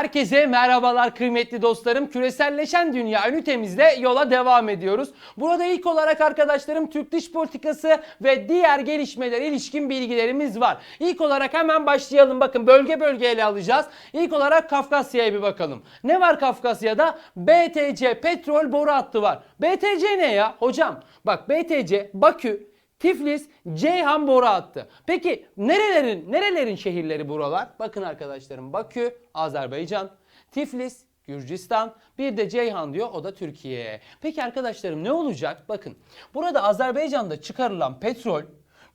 Herkese merhabalar kıymetli dostlarım. Küreselleşen dünya ünitemizle yola devam ediyoruz. Burada ilk olarak arkadaşlarım Türk dış politikası ve diğer gelişmeler ilişkin bilgilerimiz var. İlk olarak hemen başlayalım. Bakın bölge bölge ele alacağız. İlk olarak Kafkasya'ya bir bakalım. Ne var Kafkasya'da? BTC petrol boru hattı var. BTC ne ya? Hocam bak BTC Bakü, Tiflis, Ceyhan boru hattı. Peki nerelerin nerelerin şehirleri buralar? Bakın arkadaşlarım Bakü, Azerbaycan, Tiflis, Gürcistan, bir de Ceyhan diyor o da Türkiye. Peki arkadaşlarım ne olacak? Bakın burada Azerbaycan'da çıkarılan petrol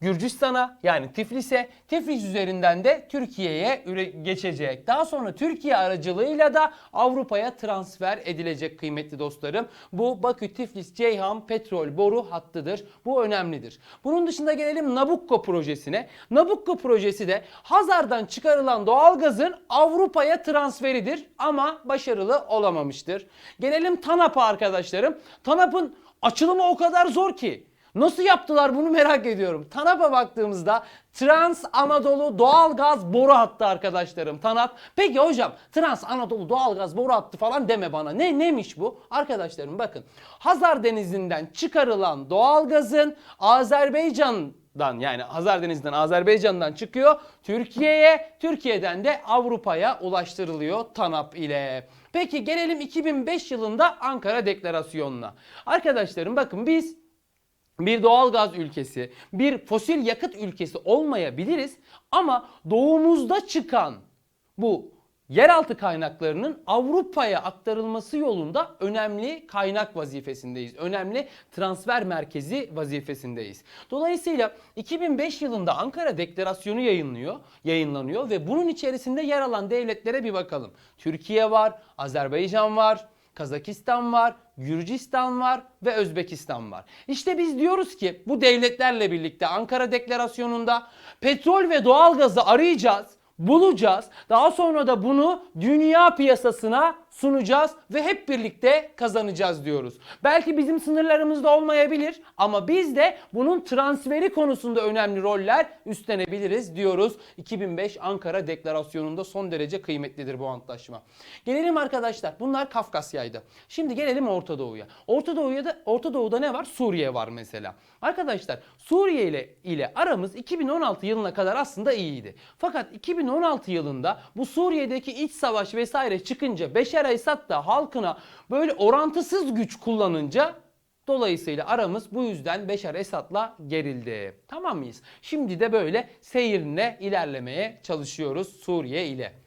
Gürcistan'a yani Tiflis'e, Tiflis üzerinden de Türkiye'ye geçecek. Daha sonra Türkiye aracılığıyla da Avrupa'ya transfer edilecek kıymetli dostlarım. Bu Bakü, Tiflis, Ceyhan petrol boru hattıdır. Bu önemlidir. Bunun dışında gelelim Nabucco projesine. Nabucco projesi de Hazar'dan çıkarılan doğalgazın Avrupa'ya transferidir ama başarılı olamamıştır. Gelelim TANAP'a arkadaşlarım. TANAP'ın açılımı o kadar zor ki. Nasıl yaptılar bunu merak ediyorum. TANAP'a baktığımızda Trans Anadolu Doğalgaz Boru Hattı arkadaşlarım. TANAP. Peki hocam Trans Anadolu Doğalgaz Boru Hattı falan deme bana. Ne neymiş bu? Arkadaşlarım bakın. Hazar Denizi'nden çıkarılan doğalgazın Azerbaycan'dan yani Hazar Denizi'nden Azerbaycan'dan çıkıyor Türkiye'ye, Türkiye'den de Avrupa'ya ulaştırılıyor TANAP ile. Peki gelelim 2005 yılında Ankara Deklarasyonu'na. Arkadaşlarım bakın biz bir doğalgaz ülkesi, bir fosil yakıt ülkesi olmayabiliriz ama doğumuzda çıkan bu yeraltı kaynaklarının Avrupa'ya aktarılması yolunda önemli kaynak vazifesindeyiz. Önemli transfer merkezi vazifesindeyiz. Dolayısıyla 2005 yılında Ankara Deklarasyonu yayınlıyor, yayınlanıyor ve bunun içerisinde yer alan devletlere bir bakalım. Türkiye var, Azerbaycan var, Kazakistan var, Gürcistan var ve Özbekistan var. İşte biz diyoruz ki bu devletlerle birlikte Ankara Deklarasyonu'nda petrol ve doğalgazı arayacağız, bulacağız. Daha sonra da bunu dünya piyasasına sunacağız ve hep birlikte kazanacağız diyoruz. Belki bizim sınırlarımızda olmayabilir ama biz de bunun transferi konusunda önemli roller üstlenebiliriz diyoruz. 2005 Ankara Deklarasyonu'nda son derece kıymetlidir bu antlaşma. Gelelim arkadaşlar. Bunlar Kafkasya'ydı. Şimdi gelelim Orta Doğu'ya. Orta Doğu'ya da Orta Doğu'da ne var? Suriye var mesela. Arkadaşlar Suriye ile ile aramız 2016 yılına kadar aslında iyiydi. Fakat 2016 yılında bu Suriye'deki iç savaş vesaire çıkınca Beşer Esad da halkına böyle orantısız güç kullanınca Dolayısıyla aramız bu yüzden Beşar Esad'la gerildi. Tamam mıyız? Şimdi de böyle seyrine ilerlemeye çalışıyoruz Suriye ile.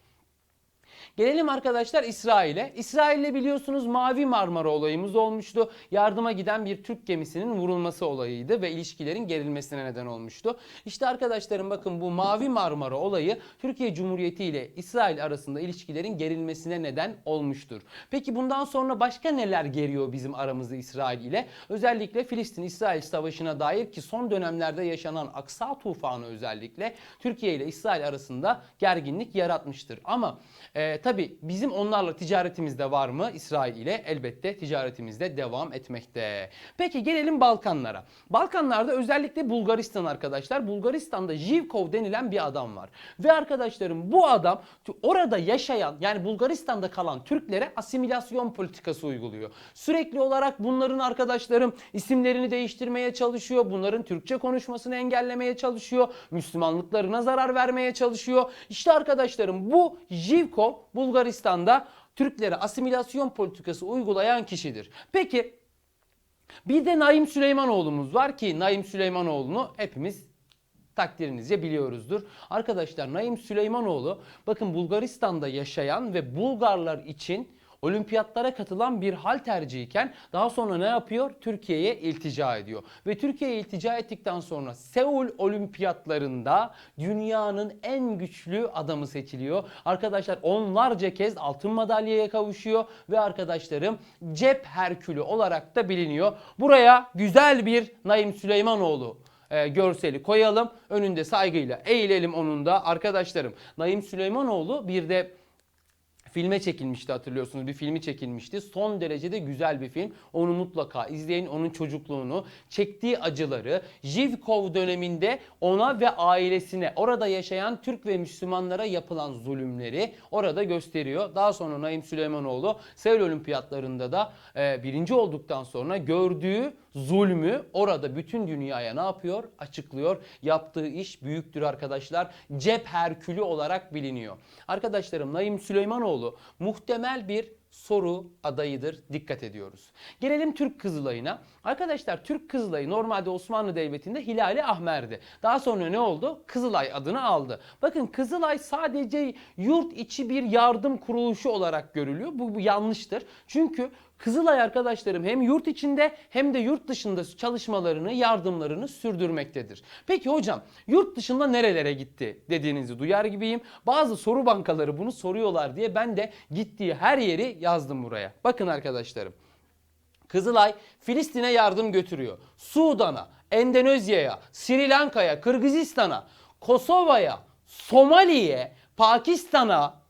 Gelelim arkadaşlar İsrail'e. İsrail'le biliyorsunuz Mavi Marmara olayımız olmuştu. Yardıma giden bir Türk gemisinin vurulması olayıydı ve ilişkilerin gerilmesine neden olmuştu. İşte arkadaşlarım bakın bu Mavi Marmara olayı Türkiye Cumhuriyeti ile İsrail arasında ilişkilerin gerilmesine neden olmuştur. Peki bundan sonra başka neler geriyor bizim aramızda İsrail ile? Özellikle Filistin-İsrail savaşına dair ki son dönemlerde yaşanan Aksa tufanı özellikle Türkiye ile İsrail arasında gerginlik yaratmıştır. Ama e, tabi bizim onlarla ticaretimiz de var mı? İsrail ile elbette ticaretimiz de devam etmekte. Peki gelelim Balkanlara. Balkanlarda özellikle Bulgaristan arkadaşlar. Bulgaristan'da Zhivkov denilen bir adam var. Ve arkadaşlarım bu adam orada yaşayan yani Bulgaristan'da kalan Türklere asimilasyon politikası uyguluyor. Sürekli olarak bunların arkadaşlarım isimlerini değiştirmeye çalışıyor. Bunların Türkçe konuşmasını engellemeye çalışıyor. Müslümanlıklarına zarar vermeye çalışıyor. İşte arkadaşlarım bu Zhivkov Bulgaristan'da Türklere asimilasyon politikası uygulayan kişidir. Peki bir de Naim Süleymanoğlu'muz var ki Naim Süleymanoğlu'nu hepimiz takdirinizce biliyoruzdur. Arkadaşlar Naim Süleymanoğlu bakın Bulgaristan'da yaşayan ve Bulgarlar için olimpiyatlara katılan bir hal tercihiyken daha sonra ne yapıyor? Türkiye'ye iltica ediyor. Ve Türkiye'ye iltica ettikten sonra Seul olimpiyatlarında dünyanın en güçlü adamı seçiliyor. Arkadaşlar onlarca kez altın madalyaya kavuşuyor ve arkadaşlarım cep herkülü olarak da biliniyor. Buraya güzel bir Naim Süleymanoğlu e, görseli koyalım. Önünde saygıyla eğilelim onun da arkadaşlarım. Naim Süleymanoğlu bir de filme çekilmişti hatırlıyorsunuz. Bir filmi çekilmişti. Son derecede güzel bir film. Onu mutlaka izleyin. Onun çocukluğunu, çektiği acıları, Jivkov döneminde ona ve ailesine, orada yaşayan Türk ve Müslümanlara yapılan zulümleri orada gösteriyor. Daha sonra Naim Süleymanoğlu Seul Olimpiyatlarında da e, birinci olduktan sonra gördüğü zulmü orada bütün dünyaya ne yapıyor? Açıklıyor. Yaptığı iş büyüktür arkadaşlar. Cep Herkülü olarak biliniyor. Arkadaşlarım Naim Süleymanoğlu muhtemel bir soru adayıdır. Dikkat ediyoruz. Gelelim Türk Kızılay'ına. Arkadaşlar Türk Kızılay'ı normalde Osmanlı Devleti'nde Hilali Ahmer'di. Daha sonra ne oldu? Kızılay adını aldı. Bakın Kızılay sadece yurt içi bir yardım kuruluşu olarak görülüyor. Bu, bu yanlıştır. Çünkü Kızılay arkadaşlarım hem yurt içinde hem de yurt dışında çalışmalarını, yardımlarını sürdürmektedir. Peki hocam yurt dışında nerelere gitti dediğinizi duyar gibiyim. Bazı soru bankaları bunu soruyorlar diye ben de gittiği her yeri yazdım buraya. Bakın arkadaşlarım. Kızılay Filistin'e yardım götürüyor. Sudan'a, Endonezya'ya, Sri Lanka'ya, Kırgızistan'a, Kosova'ya, Somali'ye, Pakistan'a,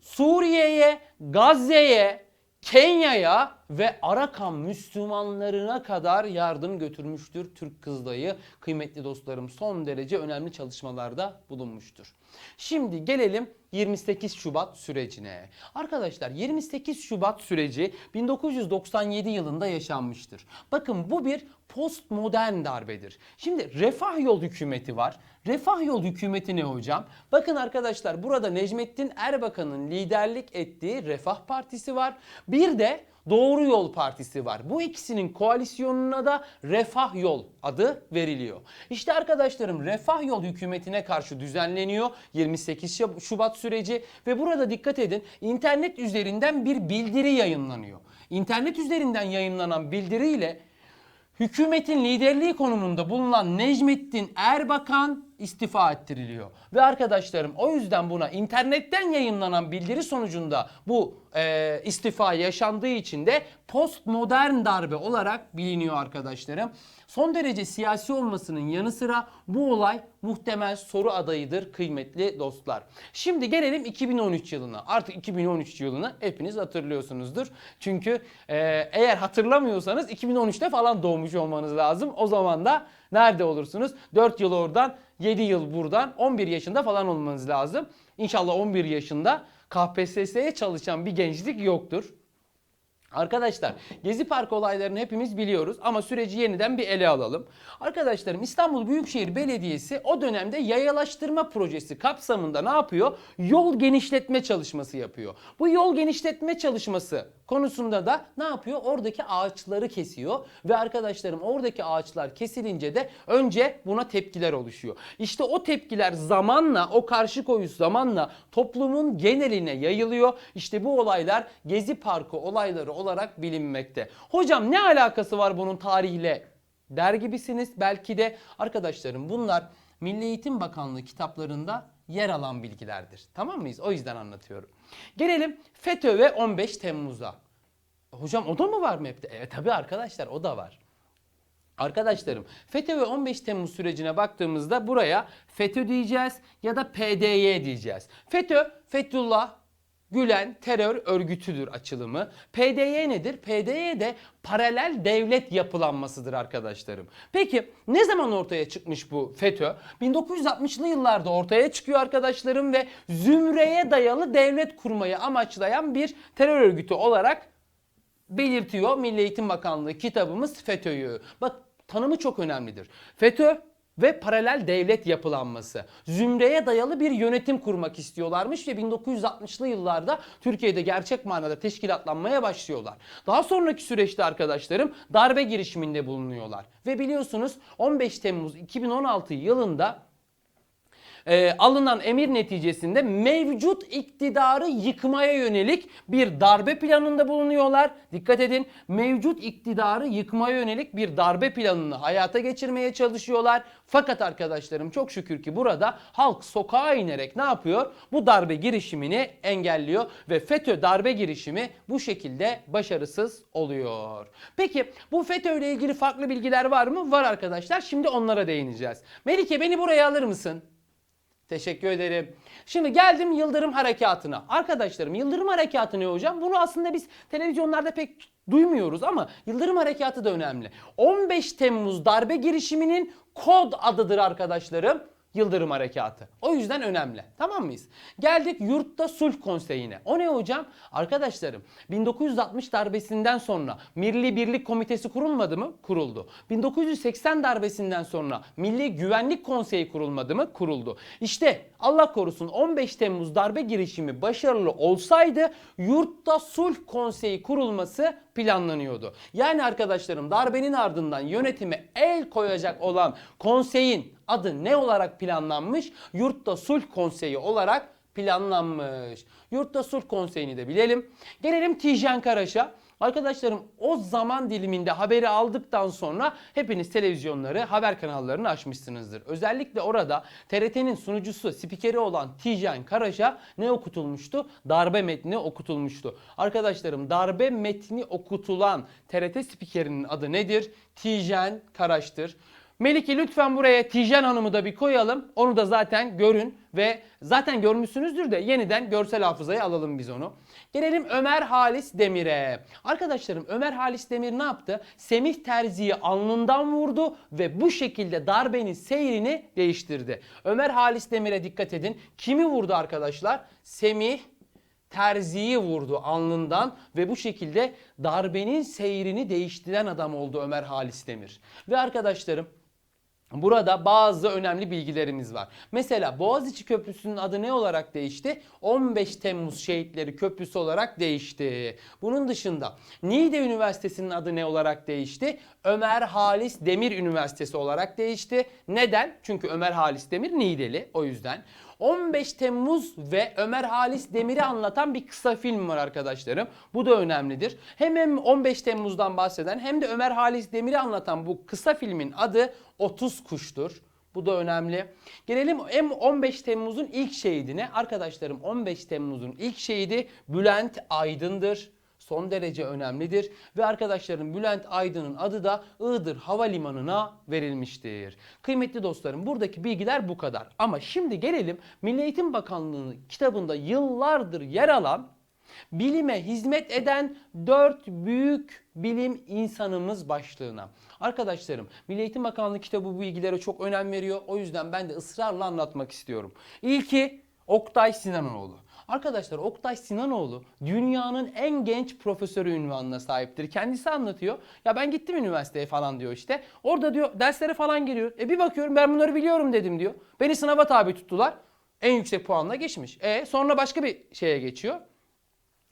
Suriye'ye, Gazze'ye, Kenya'ya ve Arakan Müslümanlarına kadar yardım götürmüştür Türk Kızılayı. Kıymetli dostlarım son derece önemli çalışmalarda bulunmuştur. Şimdi gelelim 28 Şubat sürecine. Arkadaşlar 28 Şubat süreci 1997 yılında yaşanmıştır. Bakın bu bir postmodern darbedir. Şimdi Refah Yol hükümeti var. Refah Yol hükümeti ne hocam? Bakın arkadaşlar burada Necmettin Erbakan'ın liderlik ettiği Refah Partisi var. Bir de Doğru Yol Partisi var. Bu ikisinin koalisyonuna da Refah Yol adı veriliyor. İşte arkadaşlarım Refah Yol hükümetine karşı düzenleniyor 28 Şubat süreci ve burada dikkat edin internet üzerinden bir bildiri yayınlanıyor. İnternet üzerinden yayınlanan bildiriyle hükümetin liderliği konumunda bulunan Necmettin Erbakan istifa ettiriliyor. Ve arkadaşlarım o yüzden buna internetten yayınlanan bildiri sonucunda bu e, istifa yaşandığı için de postmodern darbe olarak biliniyor arkadaşlarım. Son derece siyasi olmasının yanı sıra bu olay muhtemel soru adayıdır kıymetli dostlar. Şimdi gelelim 2013 yılına. Artık 2013 yılını hepiniz hatırlıyorsunuzdur. Çünkü e, eğer hatırlamıyorsanız 2013'te falan doğmuş olmanız lazım. O zaman da nerede olursunuz? 4 yıl oradan 7 yıl buradan 11 yaşında falan olmanız lazım. İnşallah 11 yaşında KPSS'ye çalışan bir gençlik yoktur. Arkadaşlar Gezi Parkı olaylarını hepimiz biliyoruz ama süreci yeniden bir ele alalım. Arkadaşlarım İstanbul Büyükşehir Belediyesi o dönemde yayalaştırma projesi kapsamında ne yapıyor? Yol genişletme çalışması yapıyor. Bu yol genişletme çalışması konusunda da ne yapıyor? Oradaki ağaçları kesiyor ve arkadaşlarım oradaki ağaçlar kesilince de önce buna tepkiler oluşuyor. İşte o tepkiler zamanla o karşı koyuş zamanla toplumun geneline yayılıyor. İşte bu olaylar Gezi Parkı olayları olarak bilinmekte. Hocam ne alakası var bunun tarihle der gibisiniz. Belki de arkadaşlarım bunlar Milli Eğitim Bakanlığı kitaplarında yer alan bilgilerdir. Tamam mıyız? O yüzden anlatıyorum. Gelelim FETÖ ve 15 Temmuz'a. Hocam o da mı var map'te? Evet tabii arkadaşlar o da var. Arkadaşlarım FETÖ ve 15 Temmuz sürecine baktığımızda buraya FETÖ diyeceğiz ya da PDY diyeceğiz. FETÖ, Fethullah Gülen terör örgütüdür açılımı. PDY nedir? PDY de paralel devlet yapılanmasıdır arkadaşlarım. Peki ne zaman ortaya çıkmış bu FETÖ? 1960'lı yıllarda ortaya çıkıyor arkadaşlarım ve zümreye dayalı devlet kurmayı amaçlayan bir terör örgütü olarak belirtiyor Milli Eğitim Bakanlığı kitabımız FETÖ'yü. Bak tanımı çok önemlidir. FETÖ ve paralel devlet yapılanması. Zümreye dayalı bir yönetim kurmak istiyorlarmış ve 1960'lı yıllarda Türkiye'de gerçek manada teşkilatlanmaya başlıyorlar. Daha sonraki süreçte arkadaşlarım darbe girişiminde bulunuyorlar. Ve biliyorsunuz 15 Temmuz 2016 yılında e, alınan emir neticesinde mevcut iktidarı yıkmaya yönelik bir darbe planında bulunuyorlar. Dikkat edin mevcut iktidarı yıkmaya yönelik bir darbe planını hayata geçirmeye çalışıyorlar. Fakat arkadaşlarım çok şükür ki burada halk sokağa inerek ne yapıyor? Bu darbe girişimini engelliyor ve FETÖ darbe girişimi bu şekilde başarısız oluyor. Peki bu FETÖ ile ilgili farklı bilgiler var mı? Var arkadaşlar. Şimdi onlara değineceğiz. Melike beni buraya alır mısın? Teşekkür ederim. Şimdi geldim Yıldırım Harekatı'na. Arkadaşlarım Yıldırım Harekatı ne hocam? Bunu aslında biz televizyonlarda pek duymuyoruz ama Yıldırım Harekatı da önemli. 15 Temmuz darbe girişiminin kod adıdır arkadaşlarım. Yıldırım Harekatı. O yüzden önemli. Tamam mıyız? Geldik Yurtta Sulh Konseyi'ne. O ne hocam? Arkadaşlarım 1960 darbesinden sonra Milli Birlik Komitesi kurulmadı mı? Kuruldu. 1980 darbesinden sonra Milli Güvenlik Konseyi kurulmadı mı? Kuruldu. İşte Allah korusun 15 Temmuz darbe girişimi başarılı olsaydı Yurtta Sulh Konseyi kurulması planlanıyordu. Yani arkadaşlarım darbenin ardından yönetime el koyacak olan konseyin adı ne olarak planlanmış? Yurtta Sulh Konseyi olarak planlanmış. Yurtta Sulh Konseyi'ni de bilelim. Gelelim Tijen Karaş'a. Arkadaşlarım o zaman diliminde haberi aldıktan sonra hepiniz televizyonları, haber kanallarını açmışsınızdır. Özellikle orada TRT'nin sunucusu, spikeri olan Tijen Karaş'a ne okutulmuştu? Darbe metni okutulmuştu. Arkadaşlarım darbe metni okutulan TRT spikerinin adı nedir? Tijen Karaş'tır. Melike lütfen buraya Tijen Hanım'ı da bir koyalım. Onu da zaten görün ve zaten görmüşsünüzdür de yeniden görsel hafızaya alalım biz onu. Gelelim Ömer Halis Demir'e. Arkadaşlarım Ömer Halis Demir ne yaptı? Semih Terzi'yi alnından vurdu ve bu şekilde darbenin seyrini değiştirdi. Ömer Halis Demir'e dikkat edin. Kimi vurdu arkadaşlar? Semih Terzi'yi vurdu alnından ve bu şekilde darbenin seyrini değiştiren adam oldu Ömer Halis Demir. Ve arkadaşlarım Burada bazı önemli bilgilerimiz var. Mesela Boğaziçi Köprüsü'nün adı ne olarak değişti? 15 Temmuz Şehitleri Köprüsü olarak değişti. Bunun dışında Niğde Üniversitesi'nin adı ne olarak değişti? Ömer Halis Demir Üniversitesi olarak değişti. Neden? Çünkü Ömer Halis Demir Niğdeli o yüzden. 15 Temmuz ve Ömer Halis Demir'i anlatan bir kısa film var arkadaşlarım. Bu da önemlidir. Hem hem 15 Temmuz'dan bahseden hem de Ömer Halis Demir'i anlatan bu kısa filmin adı 30 Kuş'tur. Bu da önemli. Gelelim hem 15 Temmuz'un ilk şehidine. Arkadaşlarım 15 Temmuz'un ilk şehidi Bülent Aydın'dır. Son derece önemlidir ve arkadaşlarım Bülent Aydın'ın adı da Iğdır Havalimanı'na verilmiştir. Kıymetli dostlarım buradaki bilgiler bu kadar. Ama şimdi gelelim Milli Eğitim Bakanlığı'nın kitabında yıllardır yer alan Bilime hizmet eden dört büyük bilim insanımız başlığına. Arkadaşlarım Milli Eğitim Bakanlığı kitabı bu bilgilere çok önem veriyor. O yüzden ben de ısrarla anlatmak istiyorum. İlki Oktay Sinanoğlu. Arkadaşlar Oktay Sinanoğlu dünyanın en genç profesörü ünvanına sahiptir. Kendisi anlatıyor. Ya ben gittim üniversiteye falan diyor işte. Orada diyor derslere falan giriyor. E bir bakıyorum ben bunları biliyorum dedim diyor. Beni sınava tabi tuttular. En yüksek puanla geçmiş. E sonra başka bir şeye geçiyor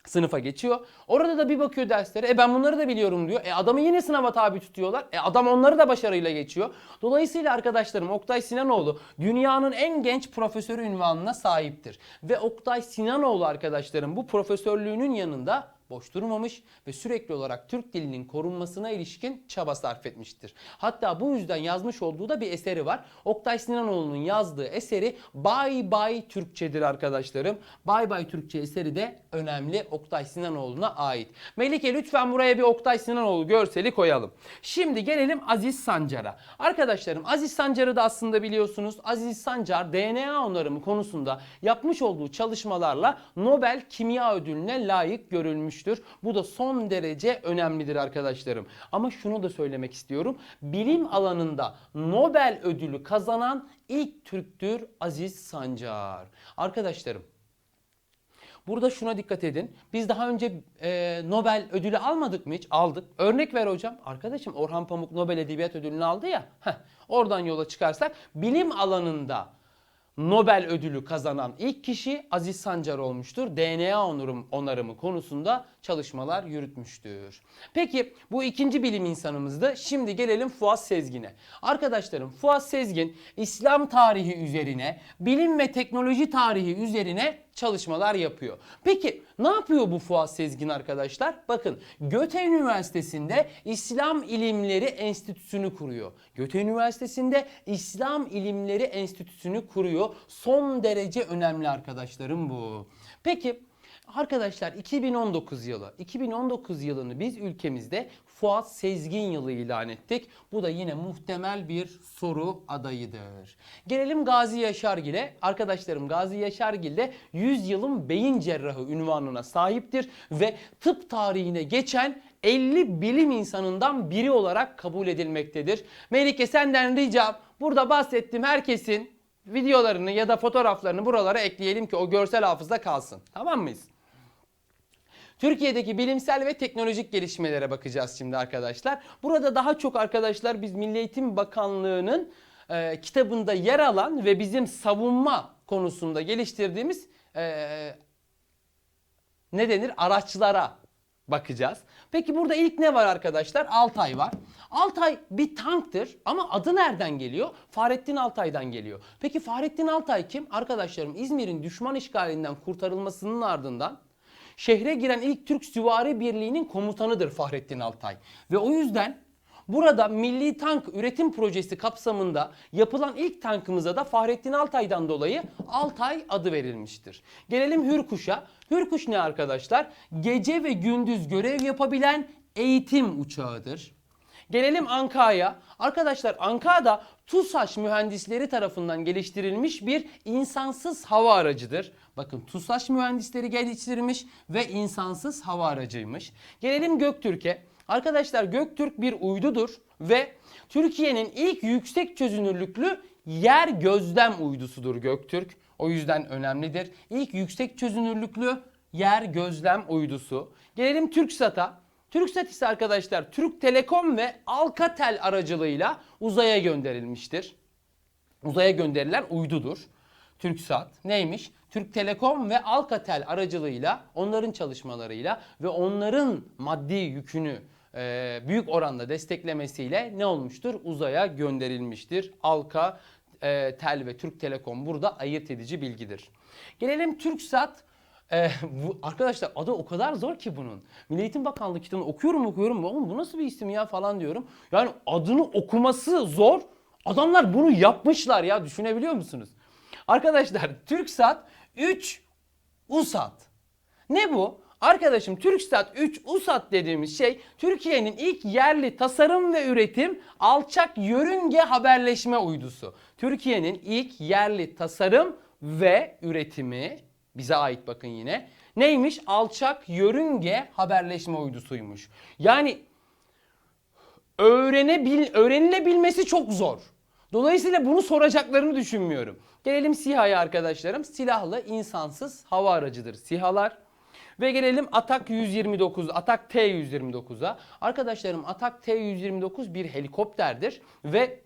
sınıfa geçiyor. Orada da bir bakıyor derslere. E ben bunları da biliyorum diyor. E adamı yine sınava tabi tutuyorlar. E adam onları da başarıyla geçiyor. Dolayısıyla arkadaşlarım Oktay Sinanoğlu dünyanın en genç profesörü ünvanına sahiptir. Ve Oktay Sinanoğlu arkadaşlarım bu profesörlüğünün yanında boş durmamış ve sürekli olarak Türk dilinin korunmasına ilişkin çaba sarf etmiştir. Hatta bu yüzden yazmış olduğu da bir eseri var. Oktay Sinanoğlu'nun yazdığı eseri Bay Bay Türkçedir arkadaşlarım. Bay Bay Türkçe eseri de önemli Oktay Sinanoğlu'na ait. Melike lütfen buraya bir Oktay Sinanoğlu görseli koyalım. Şimdi gelelim Aziz Sancar'a. Arkadaşlarım Aziz Sancar'ı da aslında biliyorsunuz. Aziz Sancar DNA onarımı konusunda yapmış olduğu çalışmalarla Nobel Kimya Ödülüne layık görülmüştür. Bu da son derece önemlidir arkadaşlarım. Ama şunu da söylemek istiyorum. Bilim alanında Nobel ödülü kazanan ilk Türktür Aziz Sancar. Arkadaşlarım Burada şuna dikkat edin. Biz daha önce e, Nobel ödülü almadık mı hiç? Aldık. Örnek ver hocam. Arkadaşım Orhan Pamuk Nobel Edebiyat Ödülünü aldı ya. Heh, oradan yola çıkarsak bilim alanında Nobel ödülü kazanan ilk kişi Aziz Sancar olmuştur. DNA onarım, onarımı konusunda çalışmalar yürütmüştür. Peki bu ikinci bilim insanımızdı. Şimdi gelelim Fuat Sezgin'e. Arkadaşlarım Fuat Sezgin İslam tarihi üzerine, bilim ve teknoloji tarihi üzerine çalışmalar yapıyor. Peki ne yapıyor bu Fuat Sezgin arkadaşlar? Bakın Göte Üniversitesi'nde İslam İlimleri Enstitüsü'nü kuruyor. Göte Üniversitesi'nde İslam İlimleri Enstitüsü'nü kuruyor. Son derece önemli arkadaşlarım bu. Peki Arkadaşlar 2019 yılı. 2019 yılını biz ülkemizde Fuat Sezgin yılı ilan ettik. Bu da yine muhtemel bir soru adayıdır. Gelelim Gazi Yaşargil'e. Arkadaşlarım Gazi Yaşargil de 100 yılın beyin cerrahı ünvanına sahiptir ve tıp tarihine geçen 50 bilim insanından biri olarak kabul edilmektedir. Melike senden ricam burada bahsettiğim herkesin videolarını ya da fotoğraflarını buralara ekleyelim ki o görsel hafızda kalsın. Tamam mıyız? Türkiye'deki bilimsel ve teknolojik gelişmelere bakacağız şimdi arkadaşlar. Burada daha çok arkadaşlar biz Milli Eğitim Bakanlığı'nın e, kitabında yer alan ve bizim savunma konusunda geliştirdiğimiz e, ne denir araçlara bakacağız. Peki burada ilk ne var arkadaşlar? Altay var. Altay bir tanktır ama adı nereden geliyor? Fahrettin Altay'dan geliyor. Peki Fahrettin Altay kim? Arkadaşlarım İzmir'in düşman işgalinden kurtarılmasının ardından şehre giren ilk Türk Süvari Birliği'nin komutanıdır Fahrettin Altay. Ve o yüzden burada Milli Tank Üretim Projesi kapsamında yapılan ilk tankımıza da Fahrettin Altay'dan dolayı Altay adı verilmiştir. Gelelim Hürkuş'a. Hürkuş ne arkadaşlar? Gece ve gündüz görev yapabilen eğitim uçağıdır. Gelelim Anka'ya. Arkadaşlar Anka'da TUSAŞ mühendisleri tarafından geliştirilmiş bir insansız hava aracıdır. Bakın TUSAŞ mühendisleri geliştirmiş ve insansız hava aracıymış. Gelelim Göktürk'e. Arkadaşlar Göktürk bir uydudur ve Türkiye'nin ilk yüksek çözünürlüklü yer gözlem uydusudur Göktürk. O yüzden önemlidir. İlk yüksek çözünürlüklü yer gözlem uydusu. Gelelim TürkSat'a. TürkSat ise arkadaşlar Türk Telekom ve Alcatel aracılığıyla uzaya gönderilmiştir. Uzaya gönderilen uydudur. TürkSat neymiş? Türk Telekom ve Alcatel aracılığıyla onların çalışmalarıyla ve onların maddi yükünü e, büyük oranda desteklemesiyle ne olmuştur? Uzaya gönderilmiştir. Alka, e, Tel ve Türk Telekom burada ayırt edici bilgidir. Gelelim TürkSat ee, bu, arkadaşlar adı o kadar zor ki bunun. Milli Eğitim Bakanlığı kitabını okuyorum okuyorum. Oğlum bu nasıl bir isim ya falan diyorum. Yani adını okuması zor. Adamlar bunu yapmışlar ya düşünebiliyor musunuz? Arkadaşlar TürkSat 3 USAT. Ne bu? Arkadaşım TürkSat 3 USAT dediğimiz şey Türkiye'nin ilk yerli tasarım ve üretim alçak yörünge haberleşme uydusu. Türkiye'nin ilk yerli tasarım ve üretimi bize ait bakın yine. Neymiş? Alçak yörünge haberleşme uydusuymuş. Yani öğrenebil, öğrenilebilmesi çok zor. Dolayısıyla bunu soracaklarını düşünmüyorum. Gelelim SİHA'ya arkadaşlarım. Silahlı insansız hava aracıdır SİHA'lar. Ve gelelim Atak 129, Atak T-129'a. Arkadaşlarım Atak T-129 bir helikopterdir ve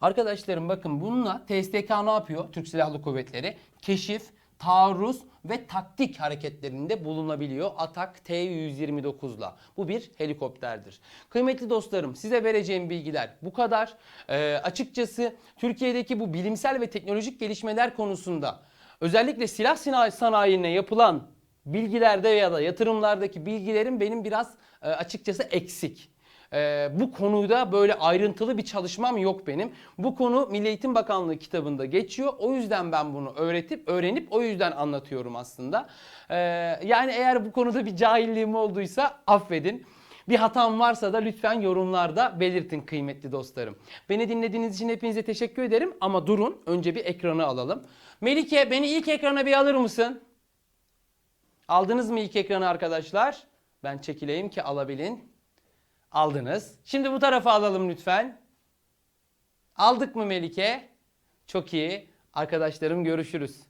Arkadaşlarım bakın bununla TSK ne yapıyor? Türk Silahlı Kuvvetleri keşif, taarruz ve taktik hareketlerinde bulunabiliyor Atak T-129'la. Bu bir helikopterdir. Kıymetli dostlarım size vereceğim bilgiler bu kadar. Ee, açıkçası Türkiye'deki bu bilimsel ve teknolojik gelişmeler konusunda özellikle silah sina- sanayine yapılan bilgilerde ya da yatırımlardaki bilgilerim benim biraz e, açıkçası eksik. Ee, bu konuda böyle ayrıntılı bir çalışmam yok benim. Bu konu Milli Eğitim Bakanlığı kitabında geçiyor. O yüzden ben bunu öğretip öğrenip o yüzden anlatıyorum aslında. Ee, yani eğer bu konuda bir cahilliğim olduysa affedin. Bir hatam varsa da lütfen yorumlarda belirtin kıymetli dostlarım. Beni dinlediğiniz için hepinize teşekkür ederim ama durun önce bir ekranı alalım. Melike beni ilk ekrana bir alır mısın? Aldınız mı ilk ekranı arkadaşlar? Ben çekileyim ki alabilin. Aldınız. Şimdi bu tarafa alalım lütfen. Aldık mı Melike? Çok iyi. Arkadaşlarım görüşürüz.